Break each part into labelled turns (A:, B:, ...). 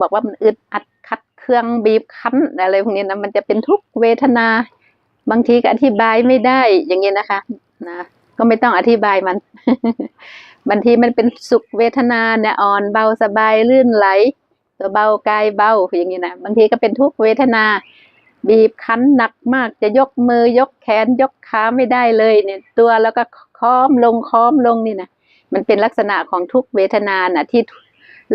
A: บอกว่ามันอึดอัดคัดเครื่องบีบคั้นอะไรพวกนี้นะมันจะเป็นทุกเวทนา บางทีก็อธิบายไม่ได้อย่างนี้นะคะนะก็ไม่ต้องอธิบายมัน บางทีมันเป็นสุขเวทนาเนี่ยอ่อนเบาสบายลื่นไหล ตัวเบากายเบาอย่างนี้นะบางทีก็เป็นทุกเวทนา บีบคั้นหนักมากจะยกมือยกแขนยกขาไม่ได้เลยเนี่ยตัวแล้วก็ค้อมลงค้อมลงนี่นะมันเป็นลักษณะของทุกเวทนานะที่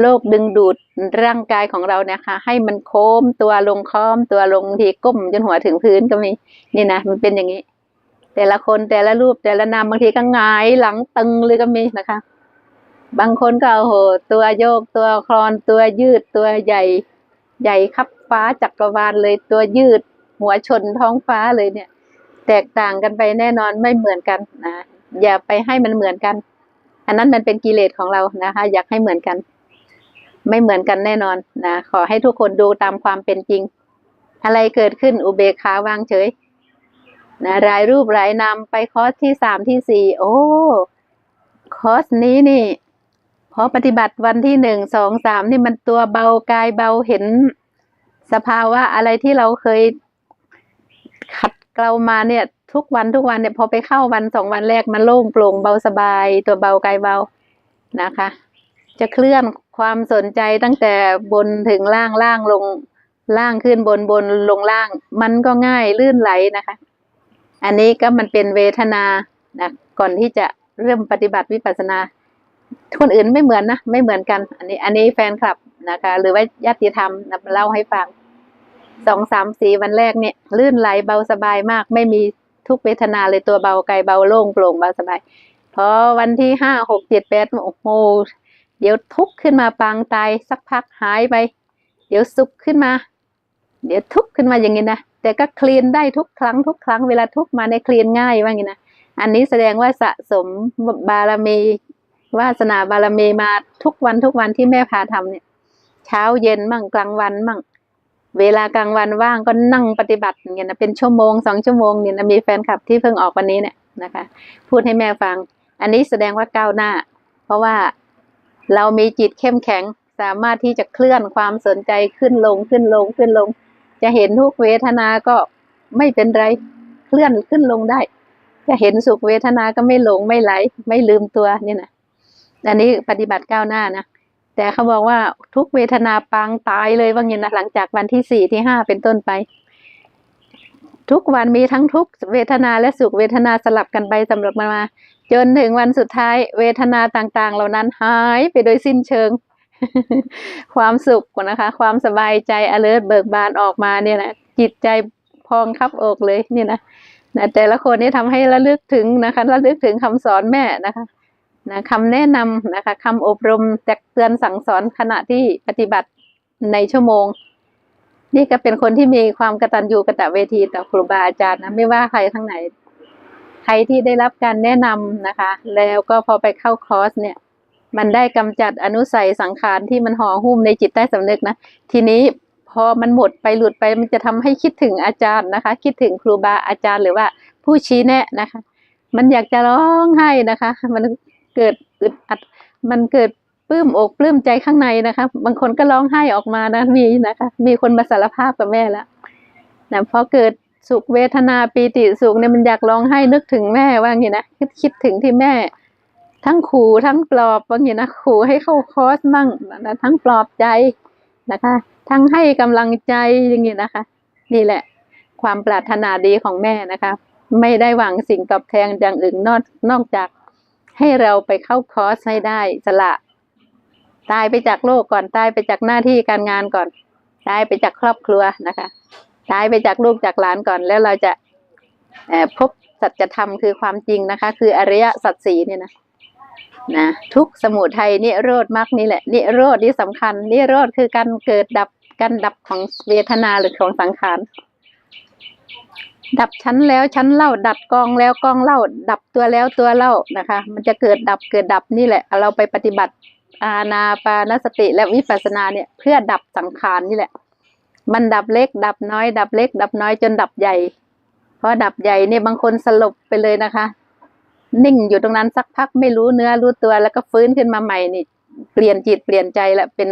A: โลกดึงดูดร่างกายของเรานะคะ ให้มันโค้มตัวลงค้อมตัวลงทีก้มจนหัวถึงพื้นก็มีนี่นะมันเป็นอย่างนี้ แต่ละคนแต่ละรูปแต่ละนามบางทีก็หงายหลังตึงเลยก็มีนะคะ บางคนก็โอ้โหตัวโยกตัวคลอนตัวยืดตัวใหญ่ ใหญ่ขับฟ้าจักรวาลเลยตัวยืด หัวชนท้องฟ้าเลยเนี่ย แตกต่างกันไปแน่นอนไม่เหมือนกันนะอย่าไปให้มันเหมือนกัน อันนั้นมันเป็นกิเลสของเรานะคะ อยากให้เหมือนกัน ไม่เหมือนกันแน่นอนนะขอให้ทุกคนดูตามความเป็นจริง อะไรเกิดขึ้นอุเบกขาวางเฉยนะรายรูปรายนามไปคอร์สที่สามที่สี่โอ้คอร์สนี้นี่พอปฏิบัติวันที่หนึ่งสองสามนี่มันตัวเบากายเบาเห็นสภาวะอะไรที่เราเคยขัดเกลามาเนี่ย ทุกวันทุกวันเนี่ยพอไปเข้าวันสองวันแรกมันโล่งโปร่งเบาสบาย ตัวเบากายเบานะคะ จะเคลื่อนความสนใจตั้งแต่บนถึงล่างล่างลงล่างขึ้นบนบนลงล่าง มันก็ง่ายลื่นไหลนะคะ อันนี้ก็มันเป็นเวทนานะก่อนที่จะเริ่มปฏิบัติวิปัสสนาคนอื่นไม่เหมือนนะไม่เหมือนกัน อันนี้ อันนี้แฟนคลับนะคะ หรือว่าญาติธรรมนะมาเล่าให้ฟังสองสามสี่วันแรกเนี่ยลื่นไหลเบาสบายมาก ไม่มีทุกเวทนาเลยตัวเบาไกายเบาโล่งโปร่งเบาสบายพอวันที่ห้าหกเจ็ดแปดโอ้โห ดี๋ยวทุกข์ขึ้นมาปางตายสักพักหายไป เดี๋ยวสุขขึ้นมา เดี๋ยวทุกข์ขึ้นมาอย่างนี้นะแต่ก็เคลียนได้ทุกครั้งทุกครั้งเวลาทุกขมาในเคลียนง่ายว่างี้นะอันนี้แสดงว่าสะสมบารมีวาสนาบารมีมาทุกวันทุกวันที่แม่พาทำเนี่ย เช้าเย็นมั่งกลางวันมั่งเวลากลางวันว่างก็นั่งปฏิบัติอย่างเงี้ยนะเป็นชั่วโมงสองชั่วโมงเนี่ยนะมีแฟนคลับที่เพิ่งออกวันนี้เนี่ยนะคะ พูดให้แม่ฟัง อันนี้แสดงว่าก้าวหน้า เพราะว่า เรามีจิตเข้มแข็งสามารถที่จะเคลื่อนความสนใจขึ้นลงขึ้นลงขึ้นลง จะเห็นทุกเวทนาก็ไม่เป็นไรเคลื่อนขึ้นลงได้ จะเห็นสุขเวทนาก็ไม่หลงไม่ไหล ไม่ลืมตัวเนี่ยนะอันนี้ปฏิบัติก้าวหน้านะแต่เขาบอกว่าทุกเวทนาปางตายเลยว่างี้นะหลังจากวันที่สี่ที่ห้าเป็นต้นไป ทุกวันมีทั้งทุกเวทนาและสุขเวทนาสลับกันไปสำหรับมา จนถึงวันสุดท้ายเวทนาต่างๆ เหล่านั้นหายไปโดยสิ้นเชิง ความสุขนะคะ ความสบายใจ alert เบิกบานออกมาเนี่ยนะจิตใจพองคับอกเลยเนี่ยนะนะแต่ละคนนี่ทำให้ระลึกถึงนะคะระลึกถึงคำสอนแม่นะคะนะคำแนะนำนะคะคำอบรมแตกเตือนสั่งสอนขณะที่ปฏิบัติในชั่วโมง นี่ก็เป็นคนที่มีความกตัญญูกตเวทีต่อครูบาอาจารย์นะไม่ว่าใครทั้งไหน ใครที่ได้รับการแนะนำนะคะ แล้วก็พอไปเข้าคอร์สเนี่ย มันได้กำจัดอนุสัยสังขารที่มันห่อหุ้มในจิตใต้สำนึกนะ ทีนี้พอมันหมดไปหลุดไปมันจะทำให้คิดถึงอาจารย์นะคะ คิดถึงครูบาอาจารย์หรือว่าผู้ชี้แนะนะคะ มันอยากจะร้องไห้นะคะ มันเกิดอึดอัด มันเกิดปลื้มอกปลื้มใจข้างในนะคะ บางคนก็ร้องไห้ออกมานะมีนะคะ มีคนมาสารภาพกับแม่แล้วนะพอเกิด สุขเวทนาปีติสุขเนี่ยมันอยากร้องไห้นึกถึงแม่ว่างี้นะคิดคิดถึงที่แม่ ทั้งขู่ทั้งปลอบว่างี้นะขู่ให้เข้าคอร์สมั่งนะทั้งปลอบใจนะคะ ทั้งให้กำลังใจอย่างงี้นะคะ นี่แหละ ความปรารถนาดีของแม่นะคะ ไม่ได้หวังสิ่งตอบแทนอย่างอื่นนอกนอกจาก ให้เราไปเข้าคอร์สให้ได้สละ ตายไปจากโลกก่อนตายไปจากหน้าที่การงานก่อนตายไปจากครอบครัวนะคะ ตายไปจากลูกจากหลานก่อน แล้วเราจะพบสัจธรรมคือความจริงนะคะ คืออริยสัจสีเนี่ยนะนะทุกสมุทัยนิโรธมรรคนี่แหละ นิโรธนี่สำคัญ นิโรธคือการเกิดดับการดับของเวทนาหรือของสังขารดับชั้นแล้วชั้นเล่า ดับกองแล้วกองเล่า ดับตัวแล้วตัวเล่านะคะ มันจะเกิดดับเกิดดับนี่แหละ เราไปปฏิบัติอาณาปานสติและวิปัสสนาเนี่ย เพื่อดับสังขารนี่แหละ มันดับเล็ก ดับน้อย ดับเล็ก ดับน้อยจนดับใหญ่ เพอดับใหญ่เนี่ยบางคนสลบไปเลยนะคะ นิ่งอยู่ตรงนั้นสักพักไม่รู้เนื้อรู้ตัวแล้วก็ฟื้นขึ้นมาใหม่นี่ เปลี่ยนจิตเปลี่ยนใจแล้วเป็น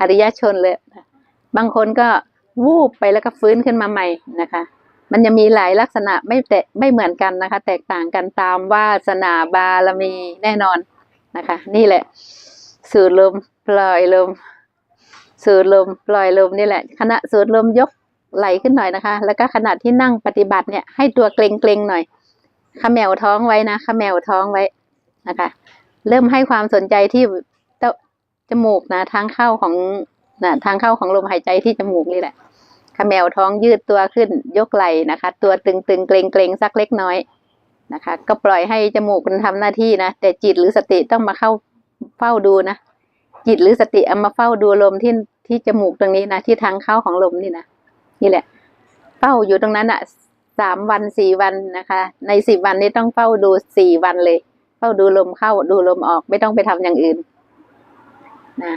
A: อริยชนเลยบางคนก็วูบไปแล้วก็ฟื้นขึ้นมาใหม่นะคะ มันจะมีหลายลักษณะไม่แต่ไม่เหมือนกันนะคะ แตกต่างกันตามวาสนาบารมีแน่นอนนะคะ นี่แหละสูดลมปล่อยลม สูดลมปล่อยลมนี่แหละขณะสูดลมยกไหลขึ้นหน่อยนะคะ แล้วก็ขณะที่นั่งปฏิบัติเนี่ยให้ตัวเกรงๆหน่อยเขมวท้องไว้นะเขมวท้องไว้นะคะ เริ่มให้ความสนใจที่จมูกนะทางเข้าของนะทางเข้าของลมหายใจที่จมูกนี่แหละเขมวท้องยืดตัวขึ้นยกไหลนะคะ ตัวตึงๆเกรงๆสักเล็กน้อยนะคะ ก็ปล่อยให้จมูกมันทำหน้าที่นะแต่จิตหรือสติต้องมาเข้าเฝ้าดูนะจิตหรือสติเอามาเฝ้าดูลมที่ ที่จมูกตรงนี้นะที่ทางเข้าของลมนี่นะนี่แหละเฝ้าอยู่ตรงนั้นอะสามวันสี่วันนะคะ ในสิบวันนี้ต้องเฝ้าดูสี่วันเลย เฝ้าดูลมเข้าดูลมออกไม่ต้องไปทำอย่างอื่นนะ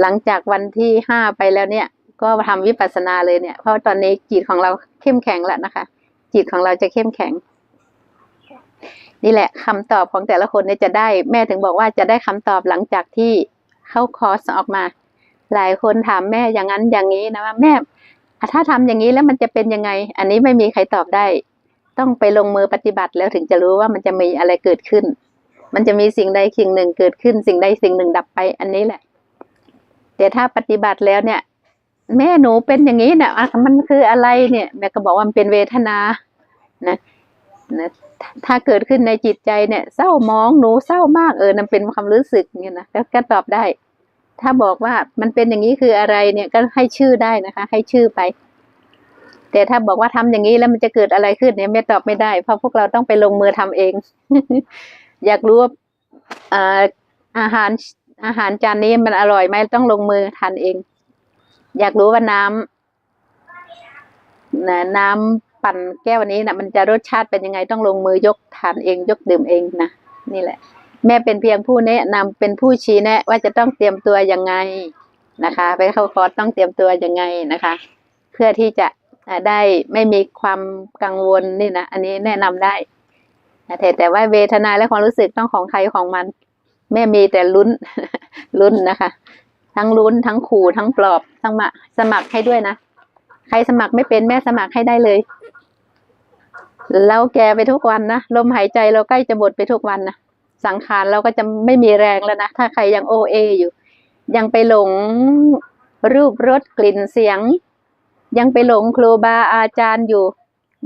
A: หลังจากวันที่ห้าไปแล้วเนี่ย ก็ทำวิปัสสนาเลยเนี่ย เพราะตอนนี้จิตของเราเข้มแข็งแล้วนะคะ จิตของเราจะเข้มแข็ง นี่แหละคำตอบของแต่ละคนเนี่ยจะได้ แม่ถึงบอกว่าจะได้คำตอบหลังจากที่เข้าคอร์สออกมา หลายคนถามแม่อย่างนั้นอย่างนี้นะว่าแม่ถ้าทำอย่างนี้แล้วมันจะเป็นยังไง อันนี้ไม่มีใครตอบได้ ต้องไปลงมือปฏิบัติแล้วถึงจะรู้ว่ามันจะมีอะไรเกิดขึ้น มันจะมีสิ่งใดสิ่งหนึ่งเกิดขึ้น สิ่งใดสิ่งหนึ่งดับไป อันนี้แหละ แต่ถ้าปฏิบัติแล้วเนี่ย แม่หนูเป็นอย่างนี้เนี่ยอะมันคืออะไรเนี่ย แม่ก็บอกว่ามันเป็นเวทนานะนะถ้าเกิดขึ้นในจิตใจเนี่ย เศร้ามองหนูเศร้ามากเออนั่นเป็นความรู้สึกเนี่ยนะแล้วก็ตอบได้ ถ้าบอกว่ามันเป็นอย่างนี้คืออะไรเนี่ยก็ให้ชื่อได้นะคะ ให้ชื่อไป แต่ถ้าบอกว่าทำอย่างนี้แล้วมันจะเกิดอะไรขึ้นเนี่ยไม่ตอบไม่ได้ เพราะพวกเราต้องไปลงมือทำเอง อยากรู้ว่าอาหารอาหารจานนี้มันอร่อยไหมต้องลงมือทานเอง อยากรู้ว่าน้ำนะน้ำปั่นแก้วนี้นะมันจะรสชาติเป็นยังไงต้องลงมือยกทานเองยกดื่มเองนะนี่แหละ แม่เป็นเพียงผู้แนะนำเป็นผู้ชี้แนะ ว่าจะต้องเตรียมตัวยังไงนะคะ ไปเข้าคอร์สต้องเตรียมตัวยังไงนะคะ เพื่อที่จะได้ไม่มีความกังวลนี่นะอันนี้แนะนำได้แต่แต่ว่าเวทนาและความรู้สึกต้องของใครของมัน แม่มีแต่ลุ้นลุ้นนะคะ ทั้งลุ้นทั้งขู่ทั้งปลอบทั้งสมัครให้ด้วยนะใครสมัครไม่เป็นแม่สมัครให้ได้เลยเราแกไปทุกวันนะลมหายใจเราใกล้จะหมดไปทุกวันนะ สังขารเราก็จะไม่มีแรงแล้วนะ ถ้าใครยังโอเออยู่ ยังไปหลงรูปรสกลิ่นเสียง ยังไปหลงครูบาอาจารย์อยู่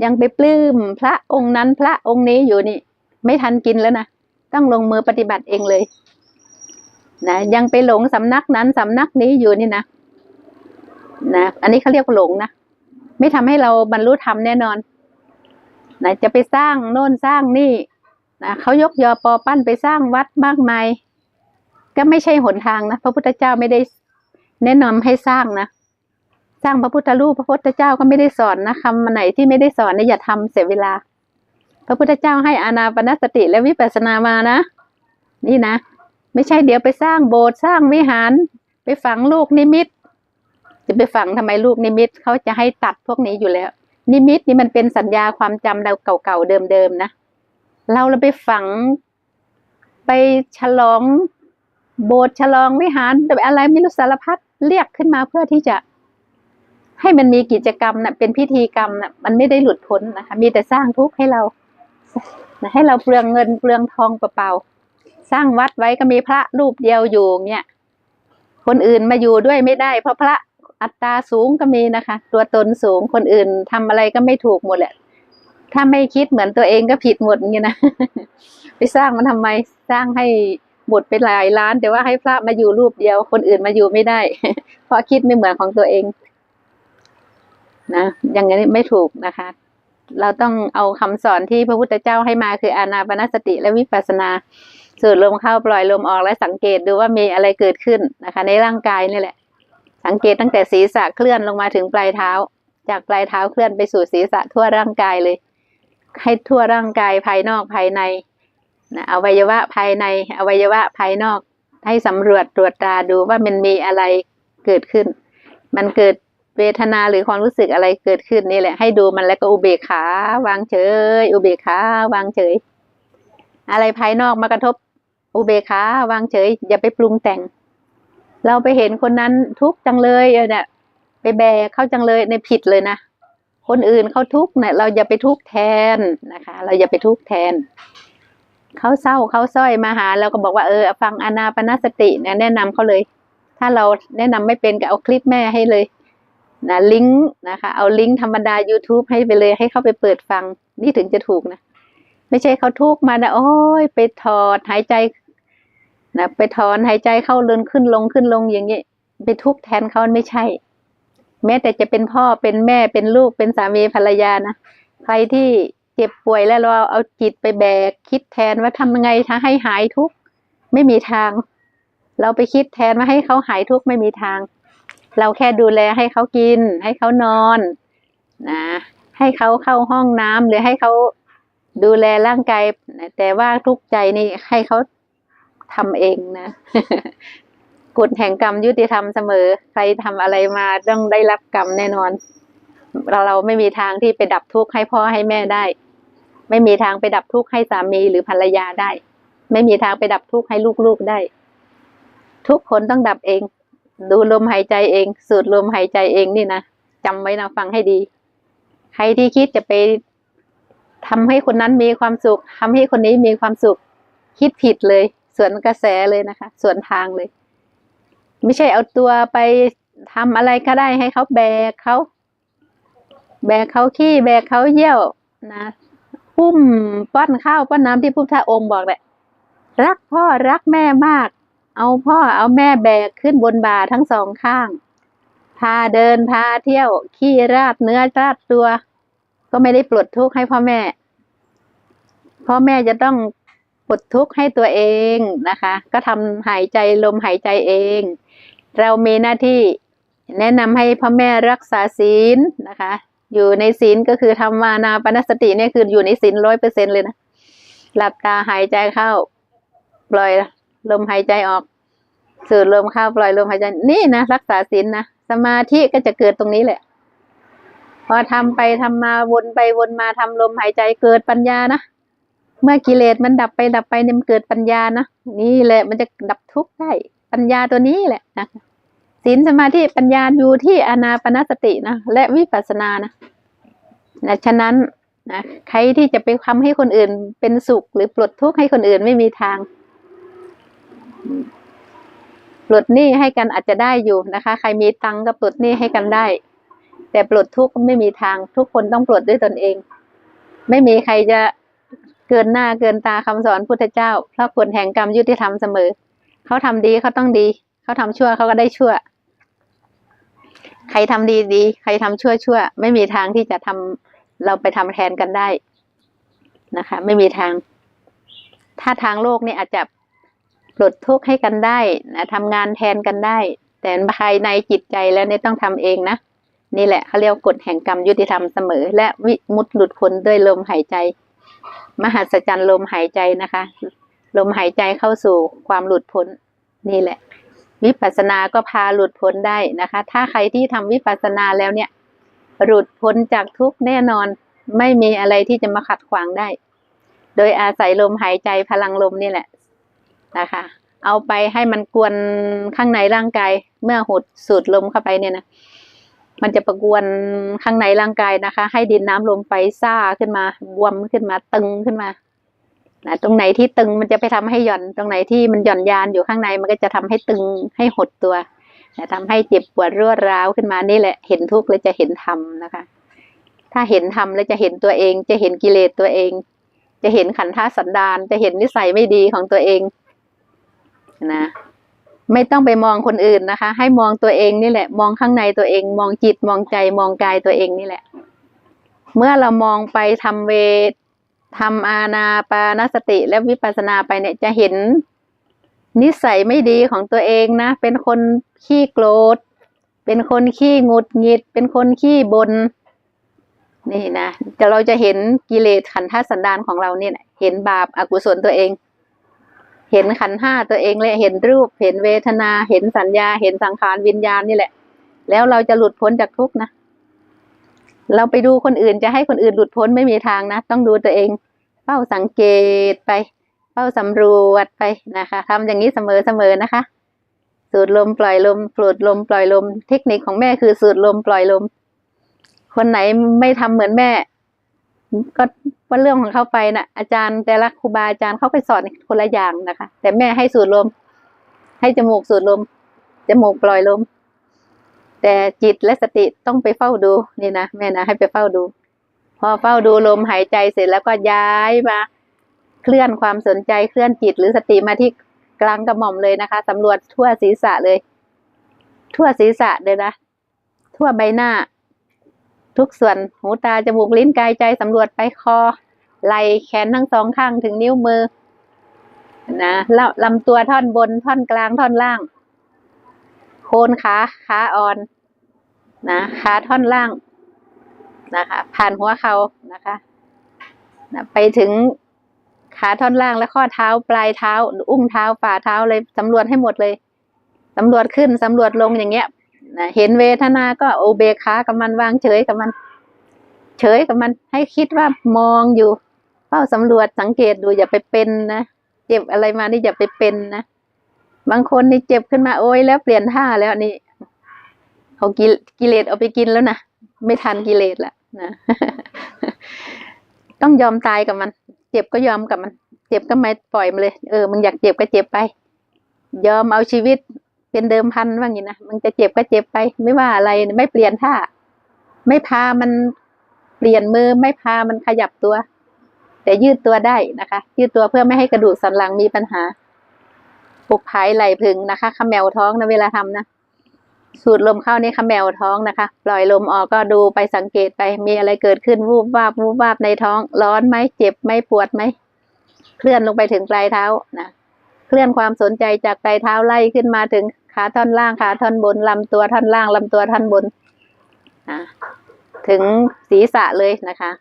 A: ยังไปปลื้มพระองค์นั้นพระองค์นี้อยู่นี่ ไม่ทันกินแล้วนะ ต้องลงมือปฏิบัติเองเลยนะยังไปหลงสำนักนั้นสำนักนี้อยู่นี่นะนะอันนี้เขาเรียกหลงนะไม่ทำให้เราบรรลุธรรมแน่นอนนะจะไปสร้างโน่นสร้างนี่ นะเขายกยอปอปั้นไปสร้างวัดมากมาย ก็ไม่ใช่หนทางนะพระพุทธเจ้าไม่ได้แนะนำให้สร้างนะสร้างพระพุทธรูปพระพุทธเจ้าก็ไม่ได้สอนนะคำไหนที่ไม่ได้สอนเนี่ยอย่าทำเสียเวลา พระพุทธเจ้าให้อานาปนสติและวิปัสสนามานะ นี่นะ ไม่ใช่เดี๋ยวไปสร้างโบสถ์สร้างวิหาร ไปฝังลูกนิมิต จะไปฝังทำไมลูกนิมิตเขาจะให้ตัดพวกนี้อยู่แล้ว นิมิตนี่มันเป็นสัญญาความจำเราเก่าๆเดิมๆนะ เราเราไปฝัง ไปฉลอง โบสถ์ฉลองวิหารแบบอะไรไม่รู้สารพัดเรียกขึ้นมาเพื่อที่จะให้มันมีกิจกรรมนะเป็นพิธีกรรมนะมันไม่ได้หลุดพ้นนะคะ มีแต่สร้างทุกข์ให้เราให้เราเปลืองเงินเปลืองทองเปล่าๆสร้างวัดไว้ก็มีพระรูปเดียวอยู่เนี่ยคนอื่นมาอยู่ด้วยไม่ได้ เพราะพระอัตราสูงก็มีนะคะ ตัวตนสูงคนอื่นทำอะไรก็ไม่ถูกหมดแหละ ถ้าไม่คิดเหมือนตัวเองก็ผิดหมดอย่างนี้นะ ไปสร้างมันทำไมสร้างให้หมดไปหลายล้าน แต่ว่าให้พระมาอยู่รูปเดียว คนอื่นมาอยู่ไม่ได้ เพราะคิดไม่เหมือนของตัวเอง นะ อย่างนี้ไม่ถูกนะคะ เราต้องเอาคำสอนที่พระพุทธเจ้าให้มาคืออานาปนสติและวิปัสสนาสูดลมเข้าปล่อยลมออกและสังเกตดูว่ามีอะไรเกิดขึ้นนะคะ ในร่างกายนี่แหละ สังเกตตั้งแต่ศีรษะเคลื่อนลงมาถึงปลายเท้า จากปลายเท้าเคลื่อนไปสู่ศีรษะทั่วร่างกายเลย ให้ทั่วร่างกายภายนอกภายในนะอวัยวะภายใน อวัยวะภายนอก ให้สำรวจตรวจตราดูว่ามันมีอะไรเกิดขึ้น มันเกิดเวทนาหรือความรู้สึกอะไรเกิดขึ้นนี่แหละ ให้ดูมันแล้วก็อุเบกขาวางเฉย อุเบกขาวางเฉย อะไรภายนอกมากระทบ อุเบกขาวางเฉย อย่าไปปรุงแต่ง เราไปเห็นคนนั้นทุกข์จังเลยเนี่ยไปแบกเข้าจังเลยในผิดเลยนะ คนอื่นเขาทุกข์เนี่ยเราอย่าไปทุกข์แทนนะคะ เราอย่าไปทุกข์แทนเขาเศร้าเขาส้อยมาหาเราก็บอกว่าเออฟังอนาปนาสติเนี่ยแนะนำเขาเลย ถ้าเราแนะนำไม่เป็นก็เอาคลิปแม่ให้เลยนะลิงก์นะคะ เอาลิงก์ธรรมดา YouTube ให้ไปเลยให้เขาไปเปิดฟัง นี่ถึงจะถูกนะ ไม่ใช่เขาทุกข์มานะโอ้ยไปถอดหายใจนะไปถอนหายใจเข้าเดินขึ้นลงขึ้นลงอย่างเงี้ไปทุกข์แทนเขาไม่ใช่ แม้แต่จะเป็นพ่อเป็นแม่เป็นลูกเป็นสามีภรรยานะใครที่เจ็บป่วยแล้วเราเอาจิตไปแบก คิดแทนว่าทำยังไงถ้าให้หายทุกข์ไม่มีทาง เราไปคิดแทนว่าให้เขาหายทุกข์ไม่มีทาง เราแค่ดูแลให้เขากิน ให้เขานอนนะให้เขาเข้าห้องน้ำหรือให้เขาดูแลร่างกายแต่ว่าทุกใจนี่ให้เขาทำเองนะ กฎแห่งกรรมยุติธรรมเสมอ ใครทำอะไรมาต้องได้รับกรรมแน่นอน เราเราไม่มีทางที่ไปดับทุกข์ให้พ่อให้แม่ได้ ไม่มีทางไปดับทุกข์ให้สามีหรือภรรยาได้ ไม่มีทางไปดับทุกข์ให้ลูกๆได้ ทุกคนต้องดับเอง ดูลมหายใจเอง สูดลมหายใจเองนี่นะจำไว้นะฟังให้ดี ใครที่คิดจะไปทำให้คนนั้นมีความสุขทำให้คนนี้มีความสุข คิดผิดเลย สวนกระแสเลยนะคะ สวนทางเลย ไม่ใช่เอาตัวไปทำอะไรก็ได้ให้เขาแบกเขาแบกเขาขี้แบกเขาเยี่ยวนะปุ้มป้อนข้าวป้อนน้ำที่พุทธองค์บอกแหละรักพ่อรักแม่มาก เอาพ่อเอาแม่แบกขึ้นบนบ่าทั้งสองข้าง พาเดินพาเที่ยว ขี้ราดเนื้อราดตัว ก็ไม่ได้ปลดทุกข์ให้พ่อแม่ พ่อแม่จะต้องปลดทุกข์ให้ตัวเองนะคะ ก็ทำหายใจลมหายใจเอง เรามีหน้าที่แนะนำให้พ่อแม่รักษาศีลนะคะ อยู่ในศีลก็คือทำมานาปนสติเนี่ยคืออยู่ในศีลร้อยเปอร์เซ็นเลยนะหลับตาหายใจเข้า ปล่อยลมหายใจออก สูดลมเข้าปล่อยลมหายใจนี่นะรักษาศีลนะสมาธิก็จะเกิดตรงนี้แหละ พอทำไปทำมาวนไปวนมาทำลมหายใจเกิดปัญญานะเมื่อกิเลสมันดับไปดับไปเนี่ยมันเกิดปัญญานะนี่แหละมันจะดับทุกข์ได้ ปัญญาตัวนี้แหละนะศีลสมาธิปัญญาอยู่ที่อนาปนสตินะและวิปัสสนานะนะฉะนั้นนะใครที่จะไปทำให้คนอื่นเป็นสุข หรือปลดทุกข์ให้คนอื่นไม่มีทางปลดหนี้ให้กันอาจจะได้อยู่นะคะ ใครมีตังก็ปลดหนี้ให้กันได้ แต่ปลดทุกข์ไม่มีทาง ทุกคนต้องปลดด้วยตนเอง ไม่มีใครจะเกินหน้าเกินตาคำสอนพุทธเจ้า เพราะกฎแห่งกรรมยุติธรรมเสมอ เขาทำดีเขาต้องดี เขาทำชั่วเขาก็ได้ชั่ว ใครทำดีดี ใครทำชั่วชั่ว ไม่มีทางที่จะทำเราไปทำแทนกันได้นะคะ ไม่มีทาง ถ้าทางโลกนี่อาจจะปลดทุกข์ให้กันได้นะทำงานแทนกันได้ แต่ภายในจิตใจแล้วเนี่ยต้องทำเองนะนี่แหละเขาเรียกกฎแห่งกรรมยุติธรรมเสมอ และวิมุตติหลุดพ้นด้วยลมหายใจ มหัศจรรย์ลมหายใจนะคะ ลมหายใจเข้าสู่ความหลุดพ้นนี่แหละ วิปัสสนาก็พาหลุดพ้นได้นะคะ ถ้าใครที่ทำวิปัสสนาแล้วเนี่ย หลุดพ้นจากทุกแน่นอน ไม่มีอะไรที่จะมาขัดขวางได้ โดยอาศัยลมหายใจพลังลมนี่แหละนะคะเอาไปให้มันกวนข้างในร่างกาย เมื่อหดสูดลมเข้าไปเนี่ยนะมันจะประกวนข้างในร่างกายนะคะ ให้ดินน้ำลมไฟซ่าขึ้นมาบวมขึ้นมาตึงขึ้นมา นะตรงไหนที่ตึงมันจะไปทำให้หย่อน ตรงไหนที่มันหย่อนยานอยู่ข้างในมันก็จะทำให้ตึงให้หดตัวนะทำให้เจ็บปวดรวดร้าวขึ้นมานี่แหละ เห็นทุกข์แล้วจะเห็นธรรมนะคะ ถ้าเห็นธรรมแล้วจะเห็นตัวเอง จะเห็นกิเลสตัวเอง จะเห็นขันธาสันดานจะเห็นนิสัยไม่ดีของตัวเองนะไม่ต้องไปมองคนอื่นนะคะ ให้มองตัวเองนี่แหละ มองข้างในตัวเอง มองจิตมองใจมองกายตัวเองนี่แหละ เมื่อเรามองไปทำเว ทำอาณาปานสติและวิปัสสนาไปเนี่ยจะเห็น นิสัยไม่ดีของตัวเองนะ เป็นคนขี้โกรธ เป็นคนขี้งุดหงิด เป็นคนขี้บน่นนี่นะจะเราจะเห็นกิเลสขันธสันดานของเราเนี่ยเห็นบาปอากุศลตัวเอง เห็นขันห้าตัวเองเลยเห็นรูป เห็นเวทนา เห็นสัญญา เห็นสังขารวิญญาณนี่แหละ แล้วเราจะหลุดพ้นจากทุกข์นะ เราไปดูคนอื่นจะให้คนอื่นหลุดพ้นไม่มีทางนะ ต้องดูตัวเองเฝ้าสังเกตไปเฝ้าสำรวจไปนะคะทำอย่างนี้เสมอเสมอนะคะ สูดลมปล่อยลมสูดลมปล่อยลม เทคนิคของแม่คือสูดลมปล่อยลม คนไหนไม่ทำเหมือนแม่ ก็ว่าเรื่องของเขาไปนะ่ะอาจารย์แต่ละครูบาอาจารย์เขาไปสอนคนละอย่างนะคะ แต่แม่ให้สูดลม ให้จมูกสูดลมจมูกปล่อยลม แต่จิตและสติต้องไปเฝ้าดูนี่นะแม่นะให้ไปเฝ้าดู พอเฝ้าดูลมหายใจเสร็จแล้วก็ย้ายมาเคลื่อนความสนใจเคลื่อนจิตหรือสติมาที่กลางกระหม่อมเลยนะคะสำรวจทั่วศีรษะเลย ทั่วศีรษะเลยนะ ทั่วใบหน้า ทุกส่วนหูตาจมูกลิ้นกายใจสำรวจไปคอไหล่แขนทั้งสองข้างถึงนิ้วมือนะแล้วลำตัวท่อนบนท่อนกลางท่อนล่าง โคนขาขาอ่อน นะขาท่อนล่างนะคะ ผ่านหัวเขานะคะนะไปถึงขาท่อนล่างและข้อเท้าปลายเท้า อุ้งเท้าฝ่าเท้าเลยสำรวจให้หมดเลยสำรวจขึ้นสำรวจลงอย่างเงี้ยนะเห็นเวทนาก็โอเบคากับมันวางเฉยกับมัน เฉยกับมันให้คิดว่ามองอยู่เฝ้าสำรวจสังเกตดูอย่าไปเป็นนะเจ็บอะไรมานี่อย่าไปเป็นนะบางคนนี่เจ็บขึ้นมาโอ้ยแล้วเปลี่ยนท่าแล้วนี่ เอากิกเลสเอาไปกินแล้วนะไม่ทันกิเลสละนะต้องยอมตายกับมัน เจ็บก็ยอมกับมัน เจ็บก็ไม่ปล่อยมันเลย เออมึงอยากเจ็บก็เจ็บไป ยอมเอาชีวิตเป็นเดิมพันว่างี้นะมึงจะเจ็บก็เจ็บไป ไม่ว่าอะไรไม่เปลี่ยนท่าไม่พามันเปลี่ยนมือไม่พามันขยับตัว แต่ยืดตัวได้นะคะ ยืดตัวเพื่อไม่ให้กระดูกสันหลังมีปัญหาปลุกภายไหลพึงนะคะขมแมวท้องนะเวลาทำนะ สูดลมเข้านี่ขมแมวท้องนะคะ ปล่อยลมออกก็ดูไปสังเกตไป มีอะไรเกิดขึ้นวูบวาบวูบวาบในท้อง ร้อนไหมเจ็บไหมปวดไหม เคลื่อนลงไปถึงปลายเท้านะเคลื่อนความสนใจจากปลายเท้าไล่ขึ้นมาถึงขาท่อนล่างขาท่อนบนลำตัวท่อนล่างลำตัวท่อนบนนะถึงศีรษะเลยนะคะ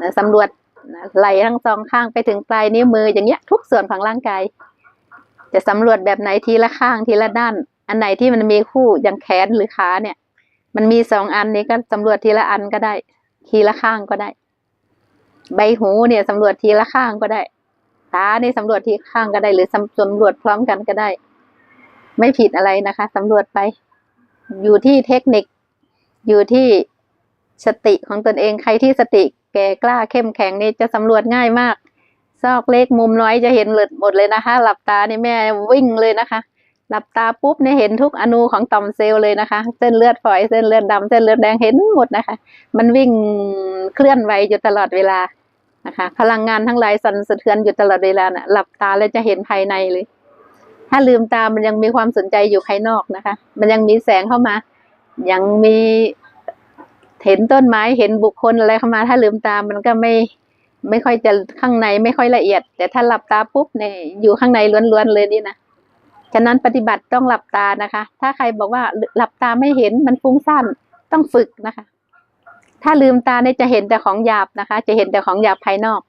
A: นะสำรวจนะไหล่ทั้งสองข้างไปถึงปลายนิ้วมืออย่างเงี้ย ทุกส่วนของร่างกาย จะสำรวจแบบไหนทีละข้างทีละด้าน อันไหนที่มันมีคู่อย่างแขนหรือขาเนี่ย มันมีสองอันนี้ก็สำรวจทีละอันก็ได้ ทีละข้างก็ได้ ใบหูเนี่ยสำรวจทีละข้างก็ได้ ตาเนี่ยสำรวจทีข้างก็ได้ หรือสำสำรวจพร้อมกันก็ได้ ไม่ผิดอะไรนะคะสำรวจไป อยู่ที่เทคนิค อยู่ที่สติของตนเองใครที่สติแก่กล้าเข้มแข็งนี่จะสำรวจง่ายมาก ซอกเล็กมุมน้อยจะเห็นหลดหมดเลยนะคะ หลับตานี่แม่วิ่งเลยนะคะ หลับตาปุ๊บเนี่ยเห็นทุกอนูของต่อมเซลล์เลยนะคะ เส้นเลือดฝอยเส้นเลือดดำเส้นเลือดแดงเห็นหมดนะคะ มันวิ่งเคลื่อนไหวอยู่ตลอดเวลานะคะ พลังงานทั้งหลายสั่นสะเทือนอยู่ตลอดเวลานะ่ะหลับตาแล้วจะเห็นภายในเลย ถ้าลืมตามันยังมีความสนใจอยู่ภายนอกนะคะ มันยังมีแสงเข้ามา ยังมีเห็นต้นไม้เห็นบุคคลอะไรเข้ามา ถ้าลืมตามันก็ไม่ไม่ค่อยจะข้างในไม่ค่อยละเอียด แต่ถ้าหลับตาปุ๊บเนี่ยอยู่ข้างในล้วนๆเลยนี่นะ ฉะนั้นปฏิบัติต้องหลับตานะคะ ถ้าใครบอกว่าหลับตาไม่เห็นมันฟุ้งซ่านต้องฝึกนะคะ ถ้าลืมตาเนี่ยจะเห็นแต่ของหยาบนะคะ จะเห็นแต่ของหยาบภายนอก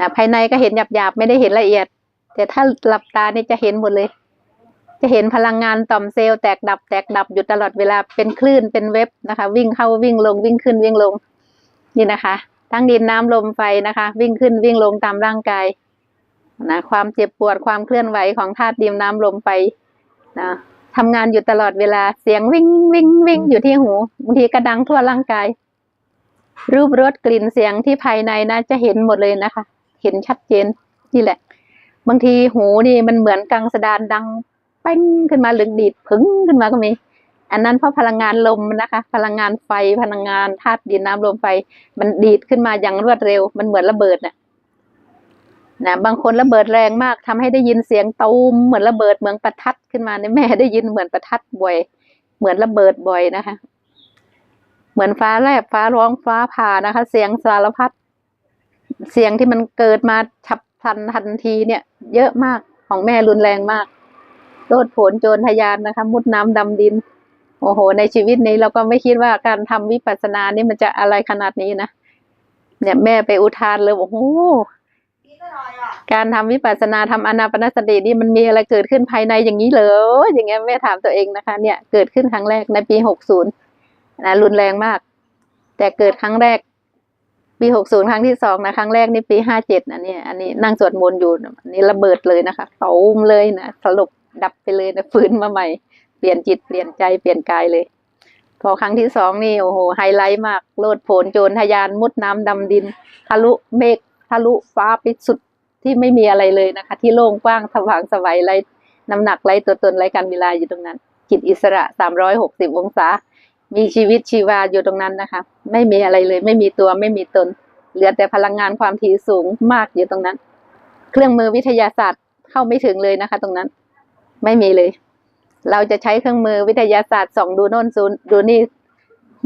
A: นะภายในก็เห็นหยาบหยาบไม่ได้เห็นละเอียด แต่ถ้าหลับตาเนี่ยจะเห็นหมดเลย จะเห็นพลังงานต่อมเซลล์แตกดับแตกดับอยู่ตลอดเวลาเป็นคลื่นเป็นเว็บนะคะ วิ่งเข้าวิ่งลงวิ่งขึ้นวิ่งลงนี่นะคะ ทั้งดินน้ำลมไฟนะคะ วิ่งขึ้นวิ่งลงตามร่างกาย นะความเจ็บปวดความเคลื่อนไหวของธาตุดินน้ำลมไฟนะทำงานอยู่ตลอดเวลาเสียงวิ่งวิ่งวิ่งอยู่ที่หูบางทีกระดังทั่วร่างกาย รูปรสกลิ่นเสียงที่ภายในนะจะเห็นหมดเลยนะคะ เห็นชัดเจนนี่แหละ บางทีหูนี่มันเหมือนกังสดานดังเป้งขึ้นมาหรือดีดผึ้งขึ้นมาก็มี อันนั้นเพราะพลังงานลมนะคะ พลังงานไฟพลังงานธาตุดินน้ำลมไฟ มันดีดขึ้นมาอย่างรวดเร็ว มันเหมือนระเบิดน่ะ นะบางคนระเบิดแรงมากทำให้ได้ยินเสียงตูมเหมือนระเบิดเหมือนประทัดขึ้นมาในแม่ได้ยินเหมือนประทัดบ่อย เหมือนระเบิดบ่อยนะคะ เหมือนฟ้าแลบฟ้าร้องฟ้าผ่านะคะ เสียงสารพัดเสียงที่มันเกิดมาฉับพลันทันทีเนี่ย เยอะมากของแม่รุนแรงมากโลดโผนโจรทยานนะคะ มุดน้ำดำดิน โอ้โห ในชีวิตนี้เราก็ไม่คิดว่าการทำวิปัสสนานี่มันจะอะไรขนาดนี้นะเนี่ยแม่ไปอุทานเลยโอ้โห การทำวิปัสสนาทำอนาปนสตินี่มันมีอะไรเกิดขึ้นภายในอย่างนี้เหรออย่างเงี้ยแม่ถามตัวเองนะคะ เนี่ยเกิดขึ้นครั้งแรกในปีหกศูนย์นะรุนแรงมาก แต่เกิดครั้งแรก ปีหกศูนย์ครั้งที่สองนะครั้งแรกนี่ปีห้าเจ็ดนะเนี่ยอันนี้นั่งสวดมนต์อยู่อันนี้ระเบิดเลยนะคะตูมเลยนะสลบดับไปเลยนะฟื้นมาใหม่ เปลี่ยนจิตเปลี่ยนใจเปลี่ยนกายเลย พอครั้งที่สองนี่โอ้โหไฮไลท์มากโลดโผนโจรทะยานมุดน้ำดำดิน ทะลุเมฆ ทะลุฟ้าไปสุดที่ไม่มีอะไรเลยนะคะ ที่โล่งกว้างสว่างสวัยไรน้ำหนักไรตัวตนไรการเวลาอยู่ตรงนั้น จิตอิสระ360องศา มีชีวิตชีวาอยู่ตรงนั้นนะคะ ไม่มีอะไรเลย ไม่มีตัวไม่มีตน เหลือแต่พลังงานความถี่สูงมากอยู่ตรงนั้น เครื่องมือวิทยาศาสตร์เข้าไม่ถึงเลยนะคะ ตรงนั้น ไม่มีเลย เราจะใช้เครื่องมือวิทยาศาสตร์ส่องดูโน่นซูนดูนี่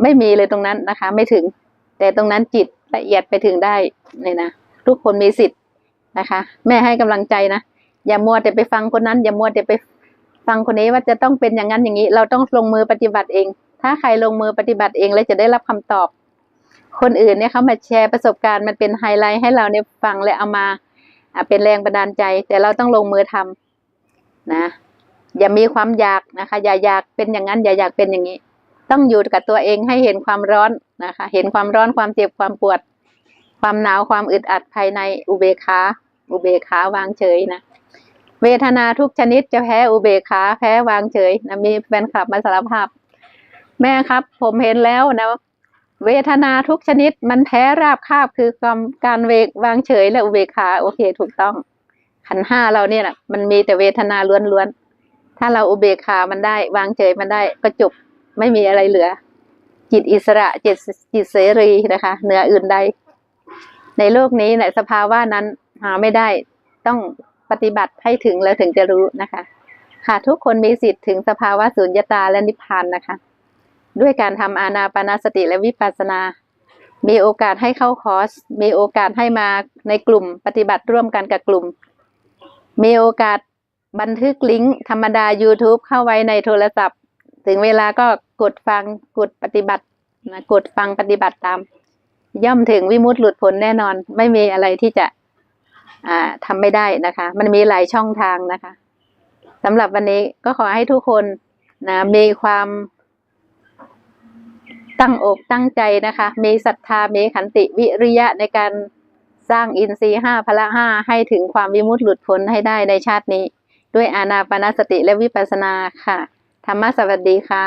A: ไม่มีเลยตรงนั้นนะคะ ไม่ถึง แต่ตรงนั้นจิตละเอียดไปถึงได้เนี่ยนะ ทุกคนมีสิทธิ์นะคะ แม่ให้กำลังใจนะอย่ามัวแต่ไปฟังคนนั้น อย่ามัวแต่ไปฟังคนนี้ว่าจะต้องเป็นอย่างนั้นอย่างนี้ เราต้องลงมือปฏิบัติเอง ถ้าใครลงมือปฏิบัติเองแล้วจะได้รับคำตอบ คนอื่นเนี่ยเขามาแชร์ประสบการณ์มันเป็นไฮไลท์ให้เราเนี่ยฟังและเอามาเป็นแรงบันดาลใจ แต่เราต้องลงมือทำนะ อย่ามีความอยากนะคะ อย่าอยากเป็นอย่างนั้น อย่าอยากเป็นอย่างนี้ ต้องอยู่กับตัวเองให้เห็นความร้อนนะคะ เห็นความร้อนความเจ็บความปวด ความหนาวความอึดอัดภายในอุเบกขาอุเบกขาวางเฉยนะเวทนาทุกชนิดจะแพ้อุเบกขาแพ้วางเฉยนะมีแฟนคลับมาสารภาพ แม่ครับ ผมเห็นแล้วนะเวทนาทุกชนิดมันแพ้ราบคาบคือการการเวกวางเฉยและอุเบกขาโอเคถูกต้องขันห้าเราเนี่ยแหละมันมีแต่เวทนาล้วนๆถ้าเราอุเบกขามันได้ วางเฉยมันได้ก็จบไม่มีอะไรเหลือ จิตอิสระจิตจิตเสรีนะคะเหนืออื่นใด ในโลกนี้เนี่ยสภาวะนั้นหาไม่ได้ต้องปฏิบัติให้ถึงแล้วถึงจะรู้นะคะค่ะทุกคนมีสิทธิ์ถึงสภาวะสุญญตาและนิพพานนะคะ ด้วยการทำอานาปนาสติและวิปัสสนา มีโอกาสให้เข้าคอร์ส มีโอกาสให้มาในกลุ่มปฏิบัติร่วมกันกับกลุ่ม มีโอกาสบันทึกลิงก์ธรรมดา YouTube เข้าไว้ในโทรศัพท์ ถึงเวลาก็กดฟังกดปฏิบัตินะกดฟังปฏิบัติตาม ย่อมถึงวิมุตติหลุดพ้นแน่นอน ไม่มีอะไรที่จะอ่าทำไม่ได้นะคะ มันมีหลายช่องทางนะคะสำหรับวันนี้ก็ขอให้ทุกคนนะมีความตั้งอกตั้งใจนะคะ มีศรัทธา มีขันติวิริยะในการสร้างอินทรีห้าพละห้าให้ถึงความวิมุตติหลุดพ้นให้ได้ในชาตินี้ ด้วยอานาปาสติและวิปัสสนาค่ะ ธรรมะสวัสดีค่ะ